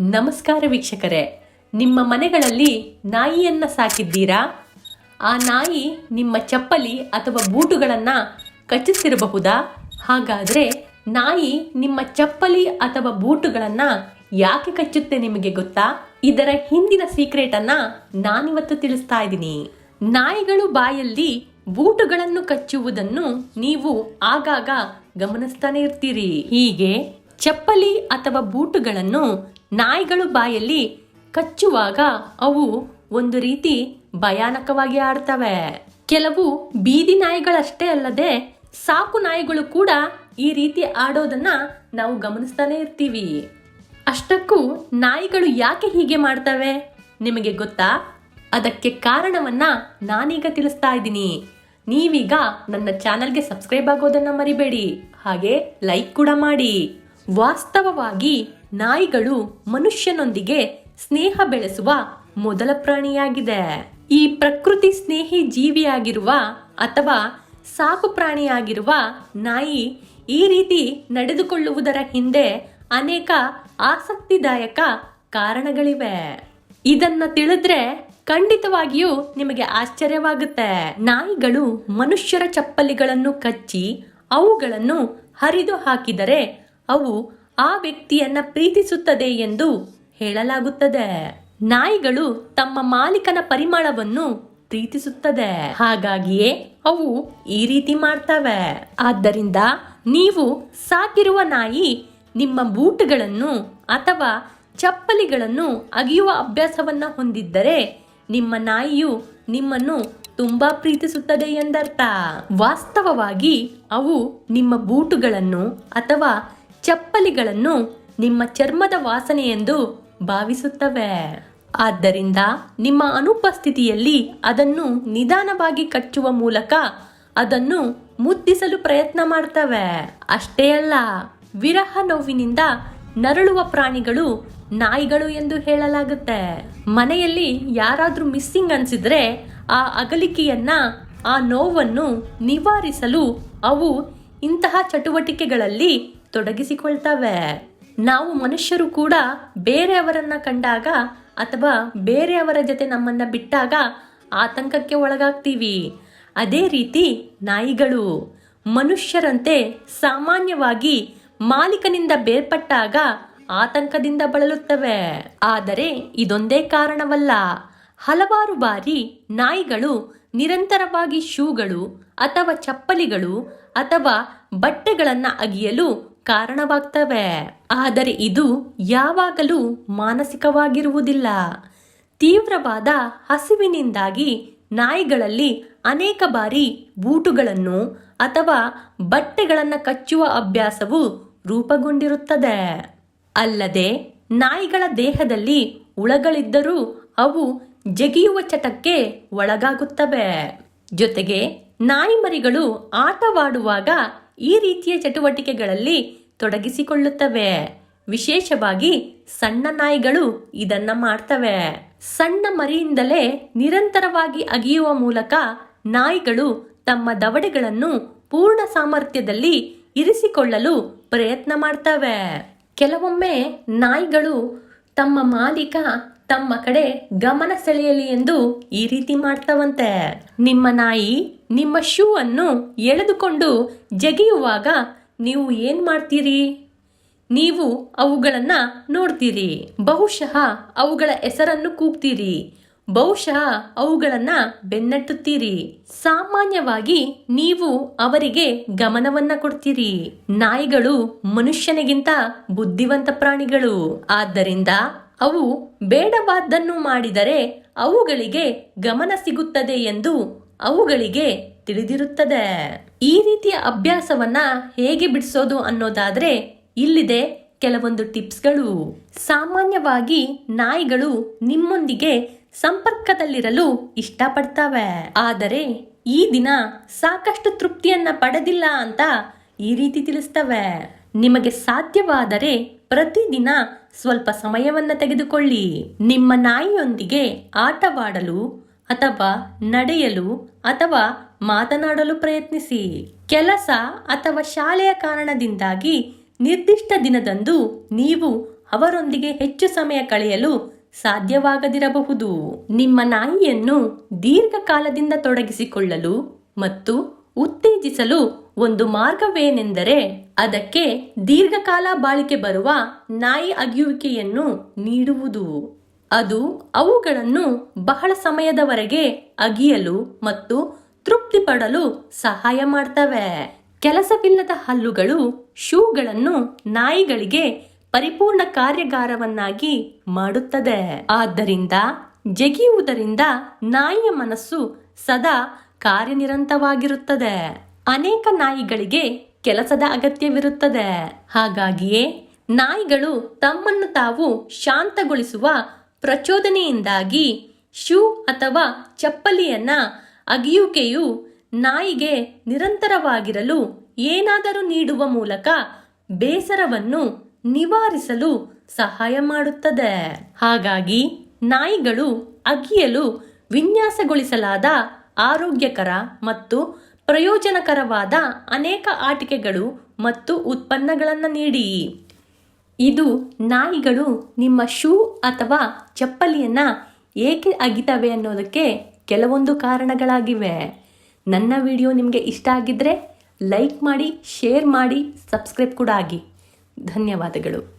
ನಮಸ್ಕಾರ ವೀಕ್ಷಕರೇ. ನಿಮ್ಮ ಮನೆಗಳಲ್ಲಿ ನಾಯಿಯನ್ನ ಸಾಕಿದ್ದೀರಾ? ಆ ನಾಯಿ ನಿಮ್ಮ ಚಪ್ಪಲಿ ಅಥವಾ ಬೂಟುಗಳನ್ನು ಕಚ್ಚಿಸಿರಬಹುದಾ ಹಾಗಾದರೆ ನಾಯಿ ನಿಮ್ಮ ಚಪ್ಪಲಿ ಅಥವಾ ಬೂಟುಗಳನ್ನು ಯಾಕೆ ಕಚ್ಚುತ್ತೆ ನಿಮಗೆ ಗೊತ್ತಾ? ಇದರ ಹಿಂದಿನ ಸೀಕ್ರೆಟ್ ಅನ್ನ ನಾನಿವತ್ತು ತಿಳಿಸ್ತಾ ಇದ್ದೀನಿ. ನಾಯಿಗಳು ಬಾಯಲ್ಲಿ ಬೂಟುಗಳನ್ನು ಕಚ್ಚುವುದನ್ನು ನೀವು ಆಗಾಗ ಗಮನಿಸ್ತಾನೆ ಇರ್ತೀರಿ. ಹೀಗೆ ಚಪ್ಪಲಿ ಅಥವಾ ಬೂಟುಗಳನ್ನು ನಾಯಿಗಳು ಬಾಯಲ್ಲಿ ಕಚ್ಚುವಾಗ ಅವು ಒಂದು ರೀತಿ ಭಯಾನಕವಾಗಿ ಆಡ್ತವೆ. ಕೆಲವು ಬೀದಿ ನಾಯಿಗಳಷ್ಟೇ ಅಲ್ಲದೆ ಸಾಕು ನಾಯಿಗಳು ಕೂಡ ಈ ರೀತಿ ಆಡೋದನ್ನ ನಾವು ಗಮನಿಸ್ತಾನೆ ಇರ್ತೀವಿ. ಅಷ್ಟಕ್ಕೂ ನಾಯಿಗಳು ಯಾಕೆ ಹೀಗೆ ಮಾಡ್ತವೆ? ನಿಮಗೆ ಗೊತ್ತಾ? ಅದಕ್ಕೆ ಕಾರಣವನ್ನ ನಾನೀಗ ತಿಳಿಸ್ತಾ ಇದ್ದೀನಿ. ನೀವೀಗ ನನ್ನ ಚಾನಲ್ಗೆ ಸಬ್ಸ್ಕ್ರೈಬ್ ಆಗೋದನ್ನ ಮರಿಬೇಡಿ. ಹಾಗೆ ಲೈಕ್ ಕೂಡ ಮಾಡಿ. ವಾಸ್ತವವಾಗಿ ನಾಯಿಗಳು ಮನುಷ್ಯನೊಂದಿಗೆ ಸ್ನೇಹ ಬೆಳೆಸುವ ಮೊದಲ ಪ್ರಾಣಿಯಾಗಿದೆ. ಈ ಪ್ರಕೃತಿ ಸ್ನೇಹಿ ಜೀವಿಯಾಗಿರುವ ಅಥವಾ ಸಾಕು ಪ್ರಾಣಿಯಾಗಿರುವ ನಾಯಿ ಈ ರೀತಿ ನಡೆದುಕೊಳ್ಳುವುದರ ಹಿಂದೆ ಅನೇಕ ಆಸಕ್ತಿದಾಯಕ ಕಾರಣಗಳಿವೆ. ಇದನ್ನ ತಿಳಿದ್ರೆ ಖಂಡಿತವಾಗಿಯೂ ನಿಮಗೆ ಆಶ್ಚರ್ಯವಾಗುತ್ತೆ. ನಾಯಿಗಳು ಮನುಷ್ಯರ ಚಪ್ಪಲಿಗಳನ್ನು ಕಚ್ಚಿ ಅವುಗಳನ್ನು ಹರಿದು ಹಾಕಿದರೆ ಅವು ಆ ವ್ಯಕ್ತಿಯನ್ನ ಪ್ರೀತಿಸುತ್ತದೆ ಎಂದು ಹೇಳಲಾಗುತ್ತದೆ. ನಾಯಿಗಳು ತಮ್ಮ ಮಾಲೀಕನ ಪರಿಮಳವನ್ನು ಪ್ರೀತಿಸುತ್ತದೆ. ಹಾಗಾಗಿಯೇ ಅವು ಈ ರೀತಿ ಮಾಡ್ತವೆ. ಆದ್ದರಿಂದ ನೀವು ಸಾಕಿರುವ ನಾಯಿ ನಿಮ್ಮ ಬೂಟುಗಳನ್ನು ಅಥವಾ ಚಪ್ಪಲಿಗಳನ್ನು ಅಗಿಯುವ ಅಭ್ಯಾಸವನ್ನ ಹೊಂದಿದ್ದರೆ ನಿಮ್ಮ ನಾಯಿಯು ನಿಮ್ಮನ್ನು ತುಂಬಾ ಪ್ರೀತಿಸುತ್ತದೆ ಎಂದರ್ಥ. ವಾಸ್ತವವಾಗಿ ಅವು ನಿಮ್ಮ ಬೂಟುಗಳನ್ನು ಅಥವಾ ಚಪ್ಪಲಿಗಳನ್ನು ನಿಮ್ಮ ಚರ್ಮದ ವಾಸನೆ ಎಂದು ಭಾವಿಸುತ್ತವೆ. ಆದ್ದರಿಂದ ನಿಮ್ಮ ಅನುಪಸ್ಥಿತಿಯಲ್ಲಿ ಅದನ್ನು ನಿಧಾನವಾಗಿ ಕಚ್ಚುವ ಮೂಲಕ ಅದನ್ನು ಮುದ್ದಿಸಲು ಪ್ರಯತ್ನ ಮಾಡ್ತವೆ. ಅಷ್ಟೇ ಅಲ್ಲ, ವಿರಹ ನೋವಿನಿಂದ ನರಳುವ ಪ್ರಾಣಿಗಳು ನಾಯಿಗಳು ಎಂದು ಹೇಳಲಾಗುತ್ತೆ. ಮನೆಯಲ್ಲಿ ಯಾರಾದರೂ ಮಿಸ್ಸಿಂಗ್ ಅನ್ಸಿದ್ರೆ ಆ ಅಗಲಿಕೆಯನ್ನ, ಆ ನೋವನ್ನು ನಿವಾರಿಸಲು ಅವು ಇಂತಹ ಚಟುವಟಿಕೆಗಳಲ್ಲಿ ತೊಡಗಿಸಿಕೊಳ್ತವೆ. ನಾವು ಮನುಷ್ಯರು ಕೂಡ ಬೇರೆಯವರನ್ನ ಕಂಡಾಗ ಅಥವಾ ಬೇರೆಯವರ ಜೊತೆ ನಮ್ಮನ್ನ ಬಿಟ್ಟಾಗ ಆತಂಕಕ್ಕೆ ಒಳಗಾಗ್ತೀವಿ. ಅದೇ ರೀತಿ ನಾಯಿಗಳು ಮನುಷ್ಯರಂತೆ ಸಾಮಾನ್ಯವಾಗಿ ಮಾಲೀಕನಿಂದ ಬೇರ್ಪಟ್ಟಾಗ ಆತಂಕದಿಂದ ಬಳಲುತ್ತವೆ. ಆದರೆ ಇದೊಂದೇ ಕಾರಣವಲ್ಲ. ಹಲವಾರು ಬಾರಿ ನಾಯಿಗಳು ನಿರಂತರವಾಗಿ ಶೂಗಳು ಅಥವಾ ಚಪ್ಪಲಿಗಳು ಅಥವಾ ಬಟ್ಟೆಗಳನ್ನು ಅಗಿಯಲು ಕಾರಣವಾಗ್ತವೆ. ಆದರೆ ಇದು ಯಾವಾಗಲೂ ಮಾನಸಿಕವಾಗಿರುವುದಿಲ್ಲ. ತೀವ್ರವಾದ ಹಸಿವಿನಿಂದಾಗಿ ನಾಯಿಗಳಲ್ಲಿ ಅನೇಕ ಬಾರಿ ಬೂಟುಗಳನ್ನು ಅಥವಾ ಬಟ್ಟೆಗಳನ್ನು ಕಚ್ಚುವ ಅಭ್ಯಾಸವು ರೂಪುಗೊಂಡಿರುತ್ತದೆ. ಅಲ್ಲದೆ ನಾಯಿಗಳ ದೇಹದಲ್ಲಿ ಹುಳಗಳಿದ್ದರೂ ಅವು ಜಗಿಯುವ ಚಟಕ್ಕೆ ಒಳಗಾಗುತ್ತವೆ. ಜೊತೆಗೆ ನಾಯಿಮರಿಗಳು ಆಟವಾಡುವಾಗ ಈ ರೀತಿಯ ಚಟುವಟಿಕೆಗಳಲ್ಲಿ ತೊಡಗಿಸಿಕೊಳ್ಳುತ್ತವೆ. ವಿಶೇಷವಾಗಿ ಸಣ್ಣ ನಾಯಿಗಳು ಇದನ್ನ ಮಾಡ್ತವೆ. ಸಣ್ಣ ಮರಿಯಿಂದಲೇ ನಿರಂತರವಾಗಿ ಅಗಿಯುವ ಮೂಲಕ ನಾಯಿಗಳು ತಮ್ಮ ದವಡೆಗಳನ್ನು ಪೂರ್ಣ ಸಾಮರ್ಥ್ಯದಲ್ಲಿ ಇರಿಸಿಕೊಳ್ಳಲು ಪ್ರಯತ್ನ ಮಾಡ್ತವೆ. ಕೆಲವೊಮ್ಮೆ ನಾಯಿಗಳು ತಮ್ಮ ಮಾಲೀಕ ತಮ್ಮ ಕಡೆ ಗಮನ ಸೆಳೆಯಲಿ ಎಂದು ಈ ರೀತಿ ಮಾಡ್ತವಂತೆ. ನಿಮ್ಮ ನಾಯಿ ನಿಮ್ಮ ಶೂ ಅನ್ನು ಎಳೆದುಕೊಂಡು ಜಗಿಯುವಾಗ ನೀವು ಏನು ಮಾಡ್ತೀರಿ? ನೀವು ಅವುಗಳನ್ನು ನೋಡ್ತೀರಿ. ಬಹುಶಃ ಅವುಗಳ ಹೆಸರನ್ನು ಕೂಗ್ತೀರಿ. ಬಹುಶಃ ಅವುಗಳನ್ನು ಬೆನ್ನಟ್ಟುತ್ತೀರಿ. ಸಾಮಾನ್ಯವಾಗಿ ನೀವು ಅವರಿಗೆ ಗಮನವನ್ನ ಕೊಡ್ತೀರಿ. ನಾಯಿಗಳು ಮನುಷ್ಯನಿಗಿಂತ ಬುದ್ಧಿವಂತ ಪ್ರಾಣಿಗಳು. ಆದ್ದರಿಂದ ಅವು ಬೇಡವಾದ್ದನ್ನು ಮಾಡಿದರೆ ಅವುಗಳಿಗೆ ಗಮನ ಸಿಗುತ್ತದೆ ಎಂದು ಅವುಗಳಿಗೆ ತಿಳಿದಿರುತ್ತದೆ. ಈ ರೀತಿಯ ಅಭ್ಯಾಸವನ್ನ ಹೇಗೆ ಬಿಡಿಸೋದು ಅನ್ನೋದಾದ್ರೆ ಇಲ್ಲಿದೆ ಕೆಲವೊಂದು ಟಿಪ್ಸ್ಗಳು. ಸಾಮಾನ್ಯವಾಗಿ ನಾಯಿಗಳು ನಿಮ್ಮೊಂದಿಗೆ ಸಂಪರ್ಕದಲ್ಲಿರಲು ಇಷ್ಟಪಡ್ತವೆ. ಆದರೆ ಈ ದಿನ ಸಾಕಷ್ಟು ತೃಪ್ತಿಯನ್ನ ಪಡೆದಿಲ್ಲ ಅಂತ ಈ ರೀತಿ ತಿಳಿಸ್ತವೆ. ನಿಮಗೆ ಸಾಧ್ಯವಾದರೆ ಪ್ರತಿದಿನ ಸ್ವಲ್ಪ ಸಮಯವನ್ನ ತೆಗೆದುಕೊಳ್ಳಿ. ನಿಮ್ಮ ನಾಯಿಯೊಂದಿಗೆ ಆಟವಾಡಲು ಅಥವಾ ನಡೆಯಲು ಅಥವಾ ಮಾತನಾಡಲು ಪ್ರಯತ್ನಿಸಿ. ಕೆಲಸ ಅಥವಾ ಶಾಲೆಯ ಕಾರಣದಿಂದಾಗಿ ನಿರ್ದಿಷ್ಟ ದಿನದಂದು ನೀವು ಅವರೊಂದಿಗೆ ಹೆಚ್ಚು ಸಮಯ ಕಳೆಯಲು ಸಾಧ್ಯವಾಗದಿರಬಹುದು. ನಿಮ್ಮ ನಾಯಿಯನ್ನು ದೀರ್ಘಕಾಲದಿಂದ ತೊಡಗಿಸಿಕೊಳ್ಳಲು ಮತ್ತು ಉತ್ತೇಜಿಸಲು ಒಂದು ಮಾರ್ಗವೇನೆಂದರೆ ಅದಕ್ಕೆ ದೀರ್ಘಕಾಲ ಬಾಳಿಕೆ ಬರುವ ನಾಯಿ ಅಗಿಯುವಿಕೆಯನ್ನು ನೀಡುವುದು. ಅದು ಅವುಗಳನ್ನು ಬಹಳ ಸಮಯದವರೆಗೆ ಅಗಿಯಲು ಮತ್ತು ತೃಪ್ತಿ ಪಡಲು ಸಹಾಯ ಮಾಡ್ತವೆ. ಕೆಲಸವಿಲ್ಲದ ಹಲ್ಲುಗಳು ಶೂಗಳನ್ನು ನಾಯಿಗಳಿಗೆ ಪರಿಪೂರ್ಣ ಕಾರ್ಯಗಾರವನ್ನಾಗಿ ಮಾಡುತ್ತದೆ. ಆದ್ದರಿಂದ ಜಗಿಯುವುದರಿಂದ ನಾಯಿಯ ಮನಸ್ಸು ಸದಾ ಕಾರ್ಯನಿರಂತವಾಗಿರುತ್ತದೆ. ಅನೇಕ ನಾಯಿಗಳಿಗೆ ಕೆಲಸದ ಅಗತ್ಯವಿರುತ್ತದೆ. ಹಾಗಾಗಿಯೇ ನಾಯಿಗಳು ತಮ್ಮನ್ನು ತಾವು ಶಾಂತಗೊಳಿಸುವ ಪ್ರಚೋದನೆಯಿಂದಾಗಿ ಶೂ ಅಥವಾ ಚಪ್ಪಲಿಯನ್ನ ಅಗಿಯುವಿಕೆಯು ನಾಯಿಗೆ ನಿರಂತರವಾಗಿರಲು ಏನಾದರೂ ನೀಡುವ ಮೂಲಕ ಬೇಸರವನ್ನು ನಿವಾರಿಸಲು ಸಹಾಯ ಮಾಡುತ್ತದೆ. ಹಾಗಾಗಿ ನಾಯಿಗಳು ಅಗಿಯಲು ವಿನ್ಯಾಸಗೊಳಿಸಲಾದ ಆರೋಗ್ಯಕರ ಮತ್ತು ಪ್ರಯೋಜನಕರವಾದ ಅನೇಕ ಆಟಿಕೆಗಳು ಮತ್ತು ಉತ್ಪನ್ನಗಳನ್ನು ನೀಡಿ. ಇದು ನಾಯಿಗಳು ನಿಮ್ಮ ಶೂ ಅಥವಾ ಚಪ್ಪಲಿಯನ್ನು ಏಕೆ ಅಗಿತವೆ ಅನ್ನೋದಕ್ಕೆ ಕೆಲವೊಂದು ಕಾರಣಗಳಾಗಿವೆ. ನನ್ನ ವಿಡಿಯೋ ನಿಮಗೆ ಇಷ್ಟ ಆಗಿದ್ದರೆ ಲೈಕ್ ಮಾಡಿ, ಶೇರ್ ಮಾಡಿ, ಸಬ್ಸ್ಕ್ರೈಬ್ ಕೂಡ ಆಗಿ. ಧನ್ಯವಾದಗಳು.